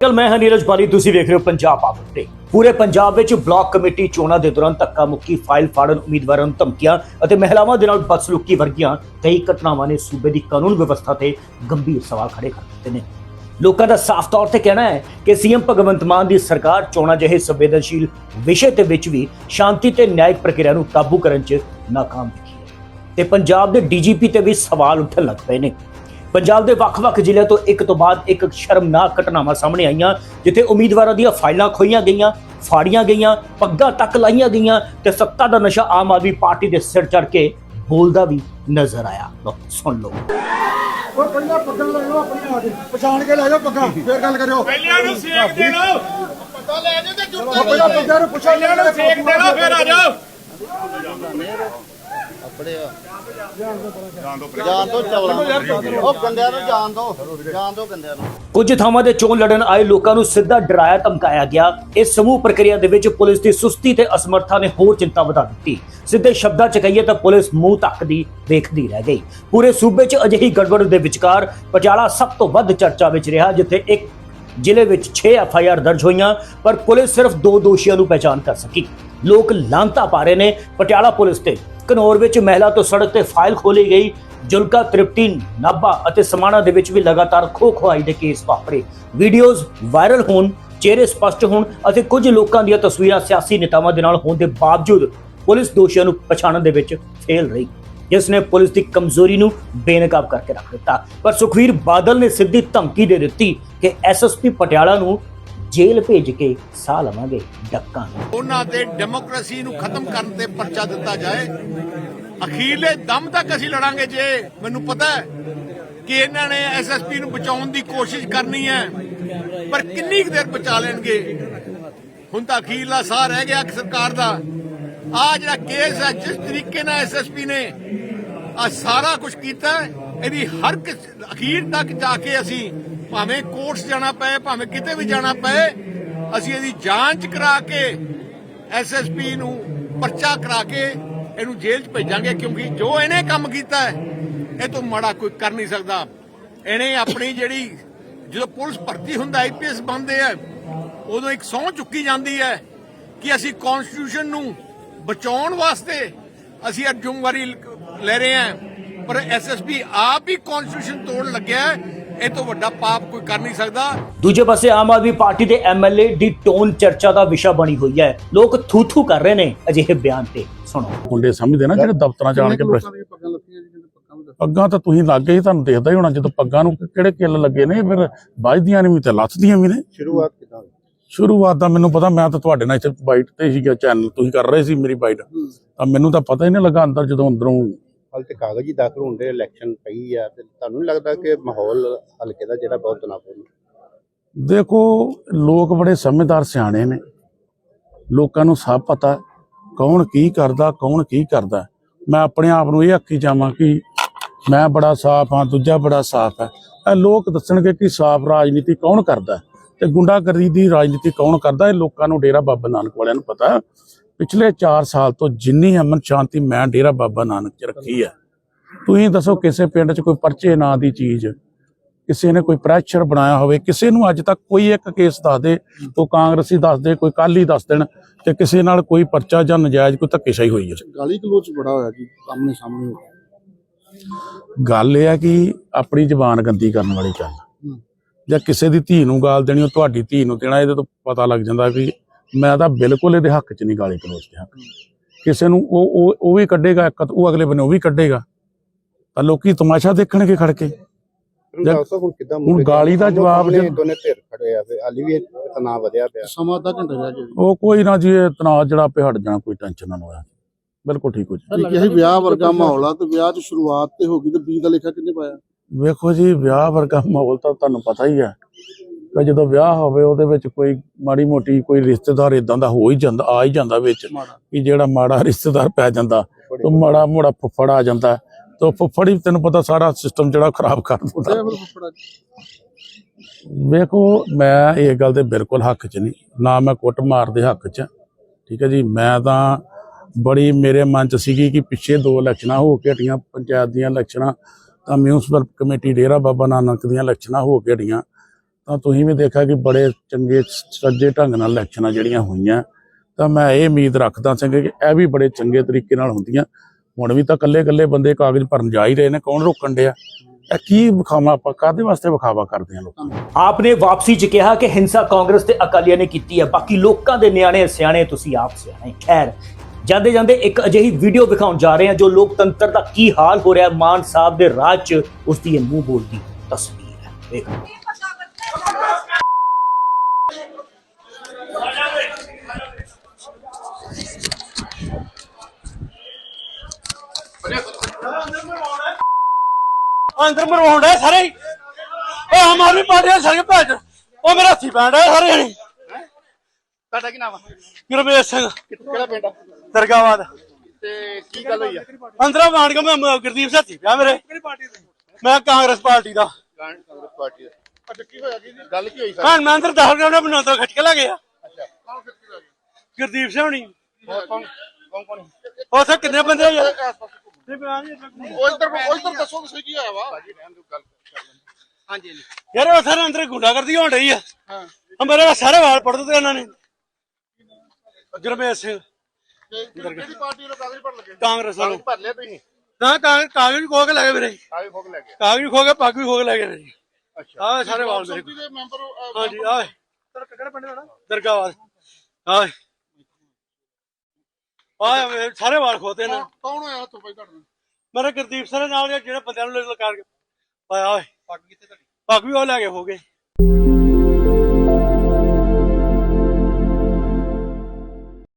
ਕੱਲ ਮੈਂ ਹਾਂ ਨੀਰਜ ਬਾਲੀ, ਤੁਸੀਂ ਵੇਖ ਰਹੇ ਹੋ ਪੰਜਾਬ ਆਪਡੇ ਪੂਰੇ ਪੰਜਾਬ ਵਿੱਚ ਬਲਾਕ ਕਮੇਟੀ ਚੋਣਾਂ ਦੇ ਦੌਰਾਨ ਧੱਕਾ ਮੁੱਕੀ ਫਾਈਲ ਫਾੜਨ, ਉਮੀਦਵਾਰਾਂ ਨੂੰ ਧਮਕੀਆਂ ਅਤੇ ਮਹਿਲਾਵਾਂ ਦੇ ਨਾਲ ਬਦਸਲੂਕੀ ਵਰਗੀਆਂ ਕਈ ਘਟਨਾਵਾਂ ਨੇ ਸੂਬੇ ਦੀ ਕਾਨੂੰਨ ਵਿਵਸਥਾ ਤੇ ਗੰਭੀਰ ਸਵਾਲ ਖੜੇ ਕਰ ਦਿੱਤੇ ਨੇ। ਲੋਕਾਂ ਦਾ ਸਾਫ਼ ਤੌਰ ਤੇ ਕਹਿਣਾ ਹੈ ਕਿ ਸੀਐਮ ਭਗਵੰਤ ਮਾਨ ਦੀ ਸਰਕਾਰ ਚੋਣਾਂ ਜਿਹੇ ਸੰਵੇਦਨਸ਼ੀਲ ਵਿਸ਼ੇ ਤੇ ਵਿੱਚ ਵੀ ਸ਼ਾਂਤੀ ਤੇ ਨਿਆਇਕ ਪ੍ਰਕਿਰਿਆ ਨੂੰ ਕਾਬੂ ਕਰਨ 'ਚ ਨਾਕਾਮ ਦਿਖੀ ਹੈ। ਤੇ ਪੰਜਾਬ ਦੇ ਡੀਜੀਪੀ ਤੇ ਵੀ ਸਵਾਲ ਉੱਠਣ ਲੱਗ ਪਏ ਨੇ। ਪੰਜਾਬ ਦੇ ਵੱਖ-ਵੱਖ ਜ਼ਿਲ੍ਹਿਆਂ ਤੋਂ ਇੱਕ ਤੋਂ ਬਾਅਦ ਇੱਕ ਸ਼ਰਮਨਾਕ ਘਟਨਾਵਾਂ ਸਾਹਮਣੇ ਆਈਆਂ ਜਿੱਥੇ ਉਮੀਦਵਾਰਾਂ ਦੀਆਂ ਫਾਈਲਾਂ ਖੋਈਆਂ ਗਈਆਂ ਫਾੜੀਆਂ ਗਈਆਂ ਪੱਗਾਂ ਤੱਕ ਲਾਈਆਂ ਗਈਆਂ ਤੇ ਸੱਤਾ ਦਾ ਨਸ਼ਾ ਆਮ ਆਦਮੀ ਪਾਰਟੀ ਦੇ ਸਿਰ ਚੜ ਕੇ ਬੋਲਦਾ ਵੀ ਨਜ਼ਰ ਆਇਆ। ਲਓ ਸੁਣ ਲਓ। ਉਹ ਪਹਿਲਾਂ ਪੱਗਾਂ ਲੈ ਜਾਓ ਆਪਣੀਆਂ ਆ ਕੇ। ਪਛਾਣ ਕੇ ਲੈ ਜਾਓ ਪੱਗਾਂ ਫੇਰ ਗੱਲ ਕਰਿਓ। ਪਹਿਲਿਆਂ ਨੂੰ ਸੇਕ ਦੇ ਲਓ ਪਤਾ ਲੈ ਜਾਓ ਤੇ ਜੁੱਤੇ ਪਹਿਲਾਂ ਪੱਗਾਂ ਨੂੰ ਪੁੱਛੋ। ਪਹਿਲਿਆਂ ਨੂੰ ਸੇਕ ਦੇ ਲਓ ਫਿਰ ਆ ਜਾਓ। ਜਾਣ ਦੋ ਚਵਲਾਂ ਨੂੰ। ਉਹ ਗੰਦਿਆਂ ਨੂੰ ਜਾਣ ਦੋ। ਜਾਣ ਦੋ ਗੰਦਿਆਂ ਨੂੰ। ਕੁਝ ਥਾਵਾਂ ਤੇ ਚੋਣ ਲੜਨ ਆਏ ਲੋਕਾਂ ਨੂੰ ਸਿੱਧਾ ਡਰਾਇਆ ਧਮਕਾਇਆ ਗਿਆ। ਇਸ ਸਮੂਹ ਪ੍ਰਕਿਰਿਆ ਦੇ ਵਿੱਚ ਪੁਲਿਸ ਦੀ ਸੁਸਤੀ ਤੇ ਅਸਮਰਥਾ ਨੇ ਹੋਰ ਚਿੰਤਾ ਵਧਾ ਦਿੱਤੀ। ਸਿੱਧੇ ਸ਼ਬਦਾਂ 'ਚ ਕਹੀਏ ਤਾਂ ਪੁਲਿਸ ਮੂੰਹ ਤੱਕਦੀ ਵੇਖਦੀ ਰਹਿ ਗਈ। ਪੂਰੇ ਸੂਬੇ 'ਚ ਅਜਿਹੀ ਗੜਬੜ ਦੇ ਵਿਚਕਾਰ ਪਟਿਆਲਾ ਸਭ ਤੋਂ ਵੱਧ ਚਰਚਾ ਵਿੱਚ ਰਿਹਾ ਜਿੱਥੇ ਇੱਕ ਜ਼ਿਲ੍ਹੇ ਵਿੱਚ 6 ਐਫ ਆਈ ਆਰ ਦਰਜ ਹੋਈਆਂ, ਪਰ ਪੁਲਿਸ ਸਿਰਫ ਦੋ ਦੋਸ਼ੀਆਂ ਨੂੰ ਪਹਿਚਾਨ ਕਰ ਸਕੀ। ਲੋਕ ਲਾਂਤਾ ਪਾ ਰਹੇ ਨੇ। ਪਟਿਆਲਾ ਪੁਲਿਸ ਤੇ ਘਨੌਰ ਵਿੱਚ ਮਹਿਲਾ ਤੋਂ ਸੜਕ ਤੇ ਫਾਈਲ ਖੋਲੀ ਗਈ। ਜੁਲਕਾ ਤ੍ਰਿਪਟੀ ਨਾਭਾ ਅਤੇ ਸਮਾਣਾ ਦੇ ਵਿੱਚ ਵੀ ਲਗਾਤਾਰ ਖੋ ਖੁਆਈ ਦੇ ਕੇਸ ਵਾਪਰੇ। ਵੀਡੀਓਜ਼ ਵਾਇਰਲ ਹੋਣ, ਚਿਹਰੇ ਸਪਸ਼ਟ ਹੋਣ ਅਤੇ ਕੁਝ ਲੋਕਾਂ ਦੀਆਂ ਤਸਵੀਰਾਂ ਸਿਆਸੀ ਨੇਤਾਵਾਂ ਦੇ ਨਾਲ ਹੋਣ ਦੇ ਬਾਵਜੂਦ ਪੁਲਿਸ ਦੋਸ਼ੀਆਂ ਨੂੰ ਪਛਾਣਨ ਦੇ ਵਿੱਚ ਫੇਲ ਰਹੀ। ਜਿਸ ਨੇ ਪੁਲਿਸ ਦੀ ਕਮਜ਼ੋਰੀ ਨੂੰ ਬੇਨਕਾਬ ਕਰਕੇ ਰੱਖ ਦਿੱਤਾ। ਪਰ ਸੁਖਵੀਰ ਬਾਦਲ ਨੇ ਸਿੱਧੀ ਧਮਕੀ ਦੇ ਦਿੱਤੀ ਕਿ ਐਸਐਸਪੀ ਪਟਿਆਲਾ ਨੂੰ ਜੇਲ੍ਹ ਭੇਜ ਕੇ ਸਾਹ ਲਵਾਂਗੇ ਡੱਕਾਂ ਉਹਨਾਂ ਤੇ ਡੈਮੋਕ੍ਰੇਸੀ ਨੂੰ ਖਤਮ ਕਰਨ ਤੇ ਪਰਚਾ ਦਿੱਤਾ ਜਾਏ। ਅਖੀਰਲੇ ਦਮ ਤੱਕ ਅਸੀਂ ਲੜਾਂਗੇ ਜੇ, ਮੈਨੂੰ ਪਤਾ ਹੈ ਕਿ ਇਹਨਾਂ ਨੇ ਐਸਐਸਪੀ ਨੂੰ ਬਚਾਉਣ ਦੀ ਕੋਸ਼ਿਸ਼ ਕਰਨੀ ਹੈ, ਪਰ ਕਿੰਨੀ ਕੁ ਦੇਰ ਬਚਾ ਲੈਣਗੇ? ਹੁਣ ਤਾਂ ਅਖੀਰਲਾ ਸਾਹ ਰਹਿ ਗਿਆ ਸਰਕਾਰ ਦਾ। ਆ ਜਿਹੜਾ ਕੇਸ ਹੈ, ਜਿਸ ਤਰੀਕੇ ਨਾਲ ਐਸਐਸਪੀ ਨੇ ਆ ਸਾਰਾ ਕੁਝ ਕੀਤਾ ਇਹਦੀ ਹਰ ਅਖੀਰ ਤੱਕ ਜਾ ਕੇ ਅਸੀਂ ਭਾਵੇਂ ਕੋਰਟਸ ਜਾਣਾ ਪਏ, ਭਾਵੇਂ ਕਿਤੇ ਵੀ ਜਾਣਾ ਪਏ, ਅਸੀਂ ਇਹਦੀ ਜਾਂਚ ਕਰਾ ਕੇ ਐਸਐਸਪੀ ਨੂੰ ਪਰਚਾ ਕਰਾ ਕੇ ਇਹਨੂੰ ਜੇਲ੍ਹ 'ਚ ਭੇਜਾਂਗੇ, ਕਿਉਂਕਿ ਜੋ ਇਹਨੇ ਕੰਮ ਕੀਤਾ ਹੈ, ਇਹ ਤੋਂ ਮਾੜਾ ਕੋਈ ਕਰ ਨਹੀਂ ਸਕਦਾ। ਇਹਨੇ ਆਪਣੀ ਜਿਹੜੀ ਜਦੋਂ ਪੁਲਿਸ ਭਰਤੀ ਹੁੰਦਾ ਆਈਪੀਐਸ ਬਣਦੇ ਆ, ਉਦੋਂ ਇੱਕ ਸਹੁੰ ਚੁੱਕੀ ਜਾਂਦੀ ਹੈ ਕਿ ਅਸੀਂ ਕਨਸਟੀਟਿਊਸ਼ਨ ਨੂੰ ਬਚਾਉਣ ਵਾਸਤੇ ਅਸੀਂ ਇਹ ਜ਼ਿੰਮੇਵਾਰੀ ਲ- ਰਹੇ ਹਾਂ। ਪਰ ਐਸਐਸਪੀ ਆਪ ਹੀ ਕਨਸਟੀਟਿਊਸ਼ਨ ਤੋੜਨ ਲੱਗਿਆ ਹੈ। ਇਹ ਤੋਂ ਵੱਡਾ ਪਾਪ ਕੋਈ ਕਰ ਨਹੀਂ ਸਕਦਾ। ਦੂਜੇ ਪਾਸੇ ਆਮ ਆਦਮੀ ਪਾਰਟੀ ਦੇ ਐਮਐਲਏ ਦੀ ਟੋਨ ਚਰਚਾ ਦਾ ਵਿਸ਼ਾ ਬਣੀ ਹੋਈ ਹੈ। ਲੋਕ ਥੂ ਥੂ ਕਰ ਰਹੇ ਨੇ ਅਜਿਹੇ ਬਿਆਨ ਤੇ। ਸੁਣੋ। ਮੁੰਡੇ ਸਮਝਦੇ ਨਾ ਜਿਹੜੇ ਦਫ਼ਤਰਾਂ ਚ ਆਣ ਕੇ ਪੱਗਾਂ ਤਾਂ ਤੁਸੀਂ ਲੱਗ ਗਏ ਤੁਹਾਨੂੰ ਦੇਖਦਾ ਹੀ ਹੋਣਾ ਜਦੋਂ ਪੱਗਾਂ ਨੂੰ ਕਿਹੜੇ ਕਿੱਲ ਲੱਗੇ ਨੇ ਫਿਰ ਵੱਜਦੀਆਂ ਨੇ ਵੀ ਤੇ ਲੱਥਦੀਆਂ ਵੀ ਨੇ। ਸ਼ੁਰੂਆਤ ਕਿਦਾਂ ਸ਼ੁਰੂਆਤ ਦਾ ਮੈਨੂੰ ਪਤਾ ਮੈਂ ਤਾਂ ਤੁਹਾਡੇ ਨਾਲ ਇੱਥੇ ਬਾਈਟ ਤੇ ਸੀਗਾ ਚੈਨਲ ਤੁਸੀਂ ਕਰ ਰਹੇ ਸੀ ਮੇਰੀ ਬਾਈਟ। ਤਾਂ ਮੈਨੂੰ ਤਾਂ ਪਤਾ ਹੀ ਨਹੀਂ ਲੱਗਾ ਅੰਦਰ ਜਦੋਂ ਅੰਦਰੋਂ ਹਾਲ ਤੇ ਕਾਗਜ਼ ਹੀ ਦਾਖਲ ਹੁੰਦੇ ਇਲੈਕਸ਼ਨ ਪਈ ਆ ਤੇ ਤੁਹਾਨੂੰ ਨਹੀਂ ਲੱਗਦਾ ਕਿ ਮਾਹੌਲ ਹਲਕੇ ਦਾ ਜਿਹੜਾ ਬਹੁਤ ਤਣਾਅਪੂਰਨ ਦੇਖੋ ਲੋਕ ਬੜੇ ਸਮਝਦਾਰ ਸਿਆਣੇ ਨੇ। ਲੋਕਾਂ ਨੂੰ ਸਭ ਪਤਾ ਕੌਣ ਕੀ ਕਰਦਾ ਕੌਣ ਕੀ ਕਰਦਾ। ਮੈਂ ਆਪਣੇ ਆਪ ਨੂੰ ਇਹ ਆਖੀ ਜਾਵਾਂ ਕਿ ਮੈਂ ਬੜਾ ਸਾਫ਼ ਹਾਂ ਦੂਜਾ ਬੜਾ ਸਾਫ਼ ਹੈ। ਇਹ ਲੋਕ ਦੱਸਣਗੇ ਕਿ ਸਾਫ਼ ਰਾਜਨੀਤੀ ਕੌਣ ਕਰਦਾ ਤੇ ਗੁੰਡਾਗਰਦੀ ਦੀ ਰਾਜਨੀਤੀ ਕੌਣ ਕਰਦਾ? ਇਹ ਲੋਕਾਂ ਨੂੰ ਡੇਰਾ ਬਾਬਾ ਨਾਨਕ ਵਾਲਿਆਂ ਨੂੰ ਪਤਾ। ਪਿਛਲੇ 4 ਸਾਲ ਤੋਂ ਜਿੰਨੀ ਅਮਨ ਸ਼ਾਂਤੀ ਮੈਂ ਡੇਰਾ ਬਾਬਾ ਨਾਨਕ 'ਚ ਰੱਖੀ ਹੈ ਤੁਸੀਂ ਦੱਸੋ ਕਿਸੇ ਪਿੰਡ 'ਚ ਕੋਈ ਪਰਚੇ ਨਾਂ ਦੀ ਚੀਜ਼ ਕਿਸੇ ਨੇ ਕੋਈ ਪ੍ਰੈਸ਼ਰ ਬਣਾਇਆ ਹੋਵੇ ਕਿਸੇ ਨੂੰ ਅੱਜ ਤੱਕ ਕੋਈ ਇੱਕ ਕੇਸ ਦੱਸ ਦੇ ਉਹ ਕਾਂਗਰਸੀ ਦੱਸ ਦੇ ਕੋਈ ਕਾਲੀ ਦੱਸ ਦੇਣ ਤੇ ਕਿਸੇ ਨਾਲ ਕੋਈ ਪਰਚਾ ਜਾਂ ਨਜਾਇਜ਼ ਕੋਈ ਧੱਕੇਸ਼ਾਹੀ ਹੋਈ ਹੈ। ਗਾਲੀ ਗਲੋਚ ਬੜਾ ਹੋਇਆ ਜੀ ਸਾਹਮਣੇ ਸਾਹਮਣੇ। ਗੱਲ ਇਹ ਹੈ ਕਿ ਆਪਣੀ ਜ਼ਬਾਨ ਗੰਦੀ ਕਰਨ ਵਾਲੀ ਗੱਲ ਜਾਂ ਕਿਸੇ ਦੀ ਧੀ ਨੂੰ ਗਾਲ ਦੇਣੀ ਉਹ ਤੁਹਾਡੀ ਧੀ ਨੂੰ ਦੇਣਾ ਇਹਦੇ ਤੋਂ ਪਤਾ ਲੱਗ ਜਾਂਦਾ ਵੀ ਮੈਂ ਤਾਂ ਬਿਲਕੁਲ ਇਹਦੇ ਹੱਕ 'ਚ ਨਹੀਂ ਗਾਲੀ ਗਲੋਚ ਦੇ ਹੱਕ ਕਿਸੇ ਨੂੰ ਉਹ ਉਹ ਉਹ ਵੀ ਕੱਢੇਗਾ ਇੱਕ ਉਹ ਅਗਲੇ ਬੰਨੇ ਉਹ ਵੀ ਕੱਢੇਗਾ। ਤਾਂ ਲੋਕੀ ਤਮਾਸ਼ਾ ਦੇਖਣਗੇ ਖੜ ਕੇ। ਹੁਣ ਗਾਲੀ ਦਾ ਜਵਾਬ ਜੇ ਦੋਨੇ ਧਿਰ ਖੜੇ ਆ ਤੇ ਹਾਲੀ ਵੀ ਤਣਾਅ ਵਧਿਆ ਪਿਆ। ਸਮਾਂ ਅੱਧਾ ਘੰਟਾ ਰਹਿ ਗਿਆ ਉਹ ਕੋਈ ਨਾ ਜੀ ਇਹ ਤਣਾਅ ਜਿਹੜਾ ਆਪੇ ਹਟ ਜਾਣਾ ਕੋਈ ਟੈਨਸ਼ਨ ਨਾ ਹੋਇਆ ਬਿਲਕੁਲ ਠੀਕ ਹੋ ਜੀ। ਜੀ ਇਹ ਵਿਆਹ ਵਰਗਾ ਮਾਹੌਲ ਆ ਤੇ ਵਿਆਹ ਦੀ ਸ਼ੁਰੂਆਤ ਤੇ ਹੋ ਗਈ ਤੇ ਬੀ ਦਾ ਲੇਖਾ ਕਿੰਨੇ ਪਾਇਆ? ਵੇਖੋ ਜੀ ਵਿਆਹ ਵਰਗਾ ਮਾਹੌਲ ਤਾਂ ਤੁਹਾਨੂੰ ਪਤਾ ਹੀ ਹੈ ਕਿ ਜਦੋਂ ਵਿਆਹ ਹੋਵੇ ਉਹਦੇ ਵਿੱਚ ਕੋਈ ਮਾੜੀ ਮੋਟੀ ਕੋਈ ਰਿਸ਼ਤੇਦਾਰ ਇਦਾਂ ਦਾ ਹੋ ਹੀ ਜਾਂਦਾ ਆ ਹੀ ਜਾਂਦਾ ਵਿੱਚ ਕਿ ਜਿਹੜਾ ਮਾੜਾ ਰਿਸ਼ਤੇਦਾਰ ਪੈ ਜਾਂਦਾ ਤੇ ਮਾੜਾ ਮੋੜਾ ਫੁੱਫੜ ਆ ਜਾਂਦਾ ਤੇ ਫੁੱਫੜ ਹੀ ਤੈਨੂੰ ਪਤਾ ਸਾਰਾ ਸਿਸਟਮ ਜਿਹੜਾ ਖਰਾਬ ਕਰ ਦਿੰਦਾ। ਵੇਖੋ ਮੈਂ ਇਹ ਗੱਲ ਦੇ ਬਿਲਕੁਲ ਹੱਕ 'ਚ ਨਹੀਂ ਨਾ ਮੈਂ ਕੁੱਟ ਮਾਰ ਦੇ ਹੱਕ 'ਚ ਠੀਕ ਹੈ ਜੀ ਮੈਂ ਤਾਂ ਬੜੀ ਮੇਰੇ ਮਨ 'ਚ ਸੀਗੀ ਕਿ ਪਿੱਛੇ ਦੋ ਇਲੈਕਸ਼ਨਾਂ ਹੋ ਕੇ ਹਟੀਆਂ ਪੰਚਾਇਤ ਦੀਆਂ ਇਲੈਕਸ਼ਨਾਂ ਤਾਂ ਮਿਊਨਿਸਪਲ ਕਮੇਟੀ ਡੇਰਾ ਬਾਬਾ ਨਾਨਕ ਦੀਆਂ ਇਲੈਕਸ਼ਨਾਂ ਹੋ ਕੇ ਹਟੀਆਂ ਤਾਂ ਤੁਸੀਂ ਵੀ ਦੇਖਿਆ ਕਿ ਬੜੇ ਚੰਗੇ ਸੱਜੇ ਢੰਗ ਨਾਲ ਇਲੈਕਸ਼ਨਾਂ ਜਿਹੜੀਆਂ ਹੋਈਆਂ। ਤਾਂ ਮੈਂ ਇਹ ਉਮੀਦ ਰੱਖਦਾ ਸੀ ਕਿ ਇਹ ਵੀ ਬੜੇ ਚੰਗੇ ਤਰੀਕੇ ਨਾਲ ਹੁੰਦੀਆਂ। ਹੁਣ ਵੀ ਤਾਂ ਕੱਲੇ ਕੱਲੇ ਬੰਦੇ ਕਾਗਜ਼ ਭਰਨ ਜਾ ਹੀ ਰਹੇ ਨੇ। ਕੌਣ ਰੋਕਣ ਡਿਆ? ਇਹ ਕੀ ਵਿਖਾਵਾ ਆਪਾਂ? ਕਾਦੇ ਵਾਸਤੇ ਵਿਖਾਵਾ ਕਰਦੇ ਹਾਂ ਲੋਕਾਂ ਨੂੰ? ਆਪ ਨੇ ਵਾਪਸੀ 'ਚ ਕਿਹਾ ਕਿ ਹਿੰਸਾ ਕਾਂਗਰਸ ਤੇ ਅਕਾਲੀਆਂ ਨੇ ਕੀਤੀ ਹੈ। ਬਾਕੀ ਲੋਕਾਂ ਦੇ ਨਿਆਣੇ ਸਿਆਣੇ, ਤੁਸੀਂ ਆਪ ਸਿਆਣੇ। ਖੈਰ ਜਾਂਦੇ ਜਾਂਦੇ ਇੱਕ ਅਜਿਹੀ ਵੀਡੀਓ ਵਿਖਾਉਣ ਜਾ ਰਹੇ ਹਾਂ ਜੋ ਲੋਕਤੰਤਰ ਦਾ ਕੀ ਹਾਲ ਹੋ ਰਿਹਾ ਹੈ। ਮਾਨ ਸਾਹਿਬ ਦੇ ਰਾਜ 'ਚ ਉਸ ਦੀ ਇਹ ਮੂੰਹ ਬੋਲਦੀ ਤਸਵੀਰ ਹੈ ਵੇਖੋ ਅੰਦਰ ਮਰਵਾਉਣ ਡਿਆ ਸਾਰੇ ਹੀ। ਉਹ ਆਮ ਆਦਮੀ ਪਾਰਟੀ ਦੇ ਸਾਰੇ ਭੈਣ ਚੋਦ। ਉਹ ਮੇਰਾ ਹੱਥੀ ਪੈਣ ਡਿਆ ਸਾਰੇ ਜਣੇ ਤੁਹਾਡਾ ਕੀ ਨਾਮ ਆ? ਗੁਰਮੇਸ਼ ਸਿੰਘ ਕਿਹੜਾ ਪਿੰਡ ਆ? ਦਰਗਾਬਾਦ। ਤੇ ਕੀ ਗੱਲ ਹੋਈ ਆ? ਅੰਦਰੋਂ ਕੇ ਮੈਂ ਗੁਰਦੀਪ ਸਿੰਘ ਹੱਥੀ ਪਿਆ ਮੇਰੇ। ਮੈਂ ਕਾਂਗਰਸ ਪਾਰਟੀ ਦਾ। ਕਾਂਗਰਸ ਪਾਰਟੀ ਦਾ। ਅੱਛਾ ਕੀ ਹੋਇਆ ਕੀ ਗੱਲ ਕੀ ਹੋਈ ਹਾਂ ਮੈਂ ਅੰਦਰ ਦਾਖਲ ਕਰਨਾ ਮੈਨੂੰ ਅੰਦਰ ਖੱਟ ਕੇ ਲੈ ਗਿਆ ਅੱਛਾ। ਕੌਣ ਕਿੱਥੇ ਲੱਗ ਗੁਰਦੀਪ ਸਿੰਘ ਹੋਣੀ। ਕੌਣ ਕੌਣ ਕੌਣ? ਉੱਥੇ ਕਿੰਨੇ ਬੰਦੇ ਆ? ਯਾਰ ਉਹ ਇੱਧਰ ਉਹ ਇੱਧਰ ਦੱਸੋ ਤੁਸੀਂ ਕੀ ਹੋਇਆ ਵਾ? ਹਾਂਜੀ ਯਾਰ ਉੱਥੇ ਨਾ ਅੰਦਰ ਗੁੰਡਾਗਰਦੀ ਹੋਣ ਰਹੀ ਆ। ਹਾਂ। ਮੇਰੇ ਸਾਰੇ ਵਾਲ ਪੜ ਦਿੱਤੇ ਇਹਨਾਂ ਨੇ। ਗੁਰਮੇਸ਼ ਸਿੰਘ ਤੇ ਕਿਹੜੀ ਪਾਰਟੀ ਨੂੰ ਕਾਗਜ਼ ਭਰ ਲੱਗੇ? ਕਾਂਗਰਸ ਵਾਲੋਂ। ਭਰ ਲਿਆ ਤੁਸੀਂ? ਨਾ ਕਾਗਜ਼ ਕਾਗਜ਼ ਵੀ ਖੋ ਕੇ ਲੈ ਗਏ ਮੇਰੇ ਕਾਗਜ਼ ਖੋਕ ਲੈ ਗਏ? ਕਾਗਜ਼ ਵੀ ਖੋ ਕੇ ਪੱਗ ਵੀ ਖੋ ਕੇ ਲੈ ਗਏ ਮੇਰੇ ਅੱਛਾ। ਆਹ ਸਾਰੇ ਵਾਲ ਮੇਰੇ ਦੇ ਮੈਂਬਰ ਹਾਂਜੀ ਆਹ ਕਿਹੜਾ ਪਿੰਡ ਦਾ ਦਰਗਾਹਵਾਦ ਆਹ। ਆਹ ਮੇਰੇ ਸਾਰੇ ਵਾਲ ਖੋਤੇ ਨੇ। ਕੌਣ- ਹੋਇਆ ਉੱਥੋਂ ਭਾਈ ਨਾਲ? ਮੇਰੇ ਗੁਰਦੀਪ ਸਿੰਘ ਨਾਲ ਜਿਹੜੇ ਬੰਦਿਆਂ ਨੂੰ ਲਲਕਾਰ ਕੇ ਆਇਆ ਪੱਗ ਕਿੱਥੇ ਤੁਹਾਡੀ? ਪੱਗ ਵੀ ਉਹ ਲੈ ਕੇ ਹੋ ਗਏ